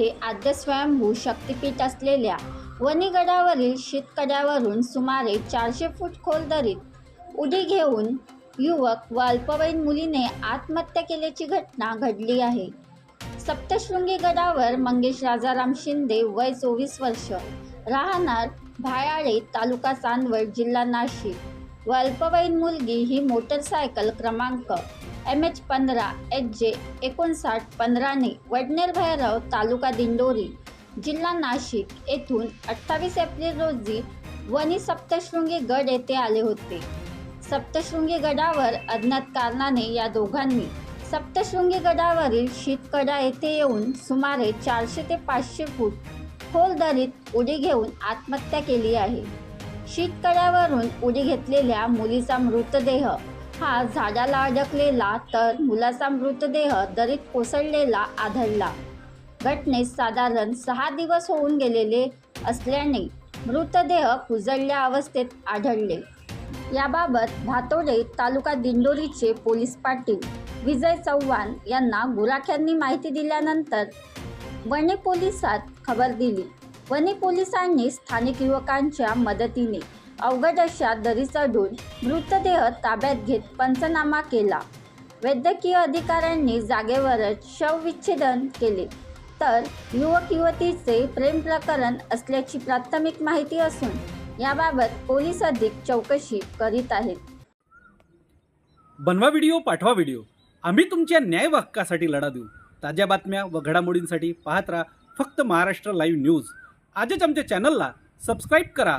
येथे आद्य स्वयंभू शक्तिपीठ असलेल्या वणीगडावरील शीतकड्यावरून सुमारे चारशे फूट खोल दरीत उडी घेऊन युवक व अल्पवयीन मुलीने आत्महत्या केल्याची घटना घडली आहे. सप्तशृंगी गडावर मंगेश राजाराम शिंदे वय चोवीस वर्ष. राहणार भायाळे तालुका चांदवड जिल्हा नाशिक. व अल्पवयीन मुलगी ही मोटरसायकल क्रमांक एम एच पंधरा एच जे एकोणसाठ पंधराने वडनेर भैरव तालुका दिंडोरी जिल्हा नाशिक येथून अठ्ठावीस एप्रिल रोजी वनी सप्तशृंगी गड येथे आले होते. सप्तशृंगी गडावर अज्ञात कारणाने या दोघांनी सप्तशृंगी गडावरील शीतकडा येथे येऊन सुमारे चारशे ते पाचशे फूट खोल दरीत उडी घेऊन आत्महत्या केली आहे. शीतकड्यावरून उडी घेतलेल्या मुलीचा मृतदेह हा झाडाला अडकलेला तर मुलाचा मृतदेह दरीत कोसळलेला आढळला. घटनेत साधारण सहा दिवस होऊन गेलेले असल्याने मृतदेह कुजळल्या अवस्थेत आढळले. याबाबत भातोडे तालुका दिंडोरीचे पोलीस पाटील विजय चव्हाण यांना गुराख्यांनी माहिती दिल्यानंतर वणी पोलिसात खबर दिली. वणी पोलिसांनी स्थानिक युवकांच्या मदतीने अवघड अशा दरी चढून मृतदेह ताब्यात घेत पंचनामा केला. वैद्यकीय अधिकाऱ्यांनी जागेवरच शवविच्छेदन केले. तर युवक युवतीचे प्रेम प्रकरण असल्याची प्राथमिक माहिती असून याबाबत पोलीस अधिक चौकशी करीत आहेत. बनवा व्हिडिओ पाठवा व्हिडिओ. आम्ही तुमच्या न्याय हक्कासाठी लढा देऊ. ताज्या बातम्या व घडामोडींसाठी पाहत राहा फक्त महाराष्ट्र लाईव्ह न्यूज. आजच आमच्या चॅनलला सबस्क्राईब करा.